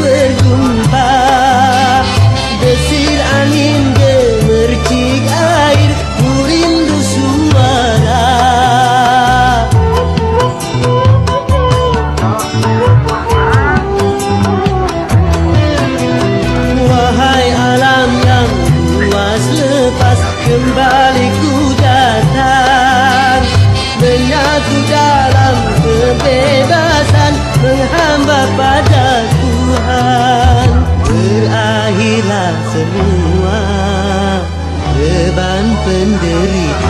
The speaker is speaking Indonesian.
berjumpa. Desir angin gemercik air Ku rindu suara. Wahai alam yang luas lepas Kembali ku datang. Menyatu dalam kebebasan Menghamba pada menderita